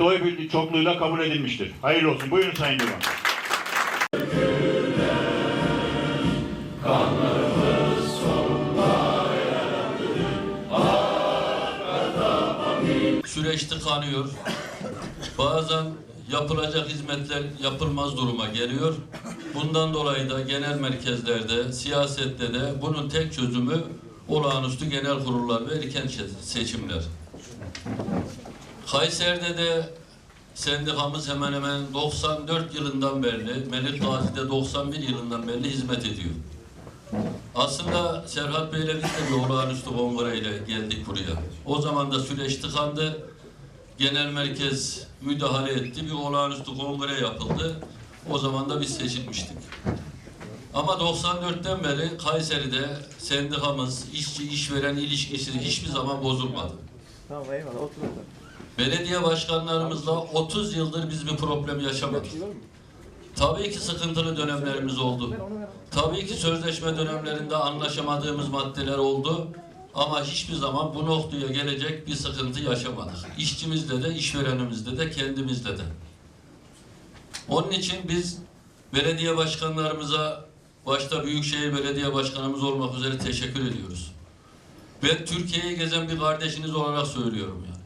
Oy birliği çokluğuyla kabul edilmiştir. Hayırlı olsun. Buyurun Sayın Divan. süreç tıkanıyor. Bazen yapılacak hizmetler yapılmaz duruma geliyor. Bundan dolayı da genel merkezlerde, siyasette de bunun tek çözümü olağanüstü genel kurullar ve erken seçimler. Kayseri'de de sendikamız hemen hemen 94 yılından beri, Melik Gazi'de 91 yılından beri hizmet ediyor. Aslında Serhat Bey'le biz de bir olağanüstü kongreyle geldik buraya. O zaman da süreç tıkandı. Genel merkez müdahale etti. Bir olağanüstü kongre yapıldı. O zaman da biz seçilmiştik. Ama 94'ten beri Kayseri'de sendikamız, işçi işveren ilişkisi hiçbir zaman bozulmadı. Tamam eyvallah otur orada. Belediye başkanlarımızla 30 yıldır biz bir problem yaşamadık. Tabii ki sıkıntılı dönemlerimiz oldu. Tabii ki sözleşme dönemlerinde anlaşamadığımız maddeler oldu. Ama hiçbir zaman bu noktaya gelecek bir sıkıntı yaşamadık. İşçimizde de, işverenimizde de, kendimizde de. Onun için biz belediye başkanlarımıza, başta Büyükşehir Belediye Başkanımız olmak üzere teşekkür ediyoruz. Ben Türkiye'yi gezen bir kardeşiniz olarak söylüyorum yani.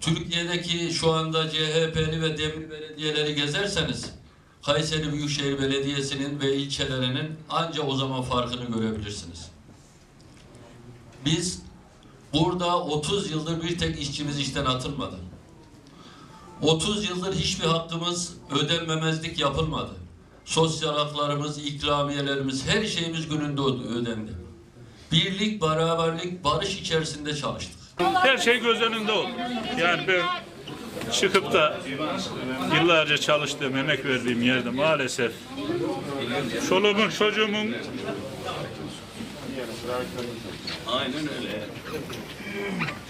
Türkiye'deki şu anda CHP'li ve demir belediyeleri gezerseniz Kayseri Büyükşehir Belediyesi'nin ve ilçelerinin anca o zaman farkını görebilirsiniz. Biz burada 30 yıldır bir tek işçimiz işten atılmadı. 30 yıldır hiçbir hakkımız ödenmemezlik yapılmadı. Sosyal haklarımız, ikramiyelerimiz, her şeyimiz gününde ödendi. Birlik, beraberlik, barış içerisinde çalıştık. Her şey göz önünde oldu. Yani ben çıkıp da yıllarca çalıştığım, emek verdiğim yerde maalesef çoluğumun, çocuğumun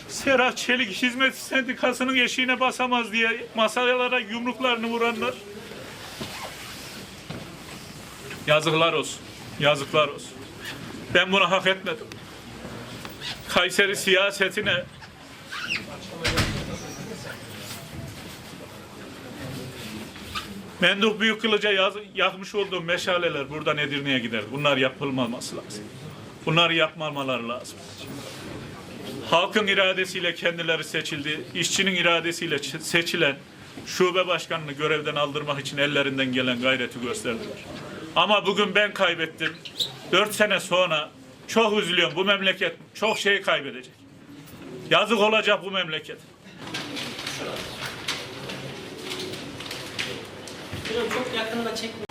Serhat Çelik Hizmet Sendikası'nın eşiğine basamaz diye masalara yumruklarını vuranlar yazıklar olsun. Yazıklar olsun. Ben bunu hak etmedim. Kayseri siyasetine Menduh Büyük Kılıç'a yaz, yakmış olduğum meşaleler buradan Edirne'ye gider. Bunlar yapılmaması lazım. Bunları yapmamaları lazım. Halkın iradesiyle kendileri seçildi. İşçinin iradesiyle seçilen şube başkanını görevden aldırmak için ellerinden gelen gayreti gösterdiler. Ama bugün ben kaybettim. Dört sene sonra çok üzülüyorum. Bu memleket çok şey kaybedecek. Yazık olacak bu memleket. Çok yakında çekme.